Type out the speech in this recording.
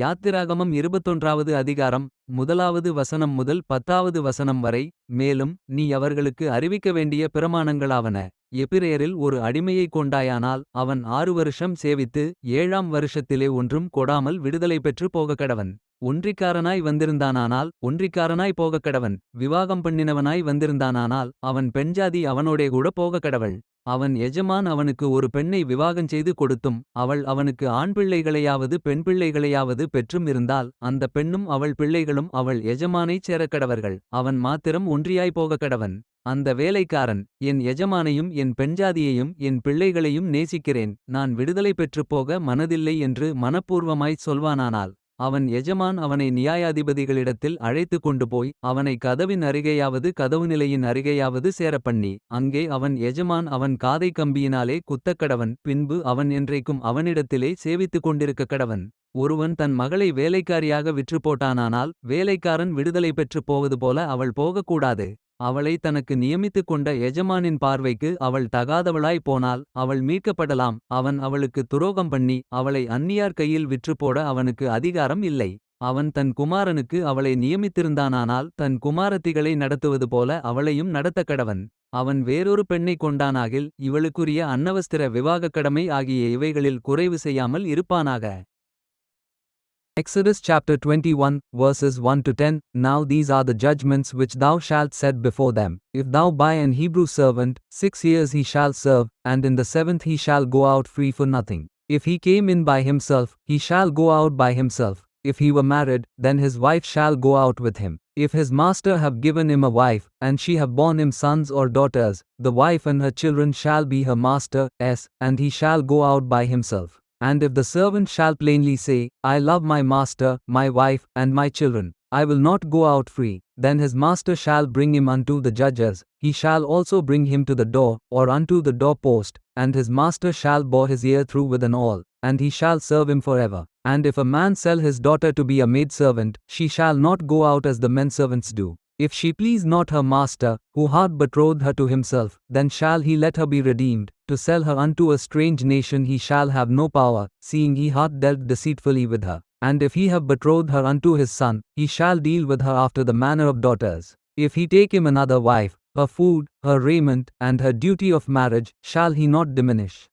யாத்திராகமம் இருபத்தொன்றாவது அதிகாரம் முதலாவது வசனம் முதல் பத்தாவது வசனம் வரை மேலும் நீ அவர்களுக்கு அறிவிக்க வேண்டிய பிரமாணங்களாவன. எபிரேயரில் ஒரு அடிமையை கொண்டாயானால் அவன் ஆறு வருஷம் சேவித்து ஏழாம் வருஷத்திலே ஒன்றும் கொடாமல் விடுதலை பெற்று போகக்கடவன். ஒன்றிக்காரனாய் வந்திருந்தானானால் ஒன்றிக்காரனாய் போகக்கடவன். விவாகம் பண்ணினவனாய் வந்திருந்தானானால் அவன் பெண்ஜாதி அவனோடே கூட போகக்கடவள். அவன் எஜமான் அவனுக்கு ஒரு பெண்ணை விவாகஞ்செய்து கொடுத்தும் அவள் அவனுக்கு ஆண் பிள்ளைகளையாவது பெண் பிள்ளைகளையாவது பெற்றும் இருந்தால் அந்த பெண்ணும் அவள் பிள்ளைகளும் அவள் எஜமானைச் சேரக்கடவர்கள். அவன் மாத்திரம் ஒன்றியாய் போகக்கடவன். அந்த வேலைக்காரன் என் எஜமானையும் என் பெண்ஜாதியையும் என் பிள்ளைகளையும் நேசிக்கிறேன். நான் விடுதலை பெற்றுப் போக மனதில்லை என்று மனப்பூர்வமாய்ச் சொல்வானானால் அவன் எஜமான் அவனை நியாயாதிபதிகளிடத்தில் அழைத்து கொண்டு போய் அவனை கதவின் அருகேயாவது கதவு நிலையின் அருகேயாவது சேரப்பண்ணி. அங்கே அவன் எஜமான் அவன் காதை கம்பியினாலே குத்தக்கடவன் பின்பு அவன் என்றைக்கும் அவனிடத்திலே சேவித்துக் கொண்டிருக்க கடவன். ஒருவன் தன் மகளை வேலைக்காரியாக விற்று போட்டானானால் வேலைக்காரன் விடுதலை பெற்றுப் போவது போல அவள் போகக்கூடாது. அவளை தனக்கு நியமித்துக் கொண்ட எஜமானின் பார்வைக்கு அவள் தகாதவளாய் போனால் அவள் மீட்கப்படலாம். அவன் அவளுக்கு துரோகம் பண்ணி அவளை அந்நியார் கையில் விற்றுப்போட அவனுக்கு அதிகாரம் இல்லை. அவன் தன் குமாரனுக்கு அவளை நியமித்திருந்தானானால் தன் குமாரத்திகளை நடத்துவது போல அவளையும் நடத்த கடவன். அவன் வேறொரு பெண்ணைக் கொண்டானாகில் இவளுக்குரிய அன்னவஸ்திர விவாகக் கடமை ஆகிய இவைகளில் குறைவு செய்யாமல் இருப்பானாக. Exodus chapter 21, verses 1 to 10 Now these are the judgments which thou shalt set before them. If thou buy an Hebrew servant, six years he shall serve, and in the seventh he shall go out free for nothing. If he came in by himself, he shall go out by himself. If he were married, then his wife shall go out with him. If his master have given him a wife, and she have borne him sons or daughters, the wife and her children shall be her master's, and he shall go out by himself. And if the servant shall plainly say, I love my master, my wife, and my children, I will not go out free, then his master shall bring him unto the judges, he shall also bring him to the door, or unto the doorpost, and his master shall bore his ear through with an awl, and he shall serve him forever. And if a man sell his daughter to be a maidservant, she shall not go out as the men servants do. If she please not her master, who hath betrothed her to himself, then shall he let her be redeemed. To sell her unto a strange nation he shall have no power, seeing he hath dealt deceitfully with her. And if he have betrothed her unto his son, he shall deal with her after the manner of daughters. If he take him another wife, her food, her raiment, and her duty of marriage, shall he not diminish.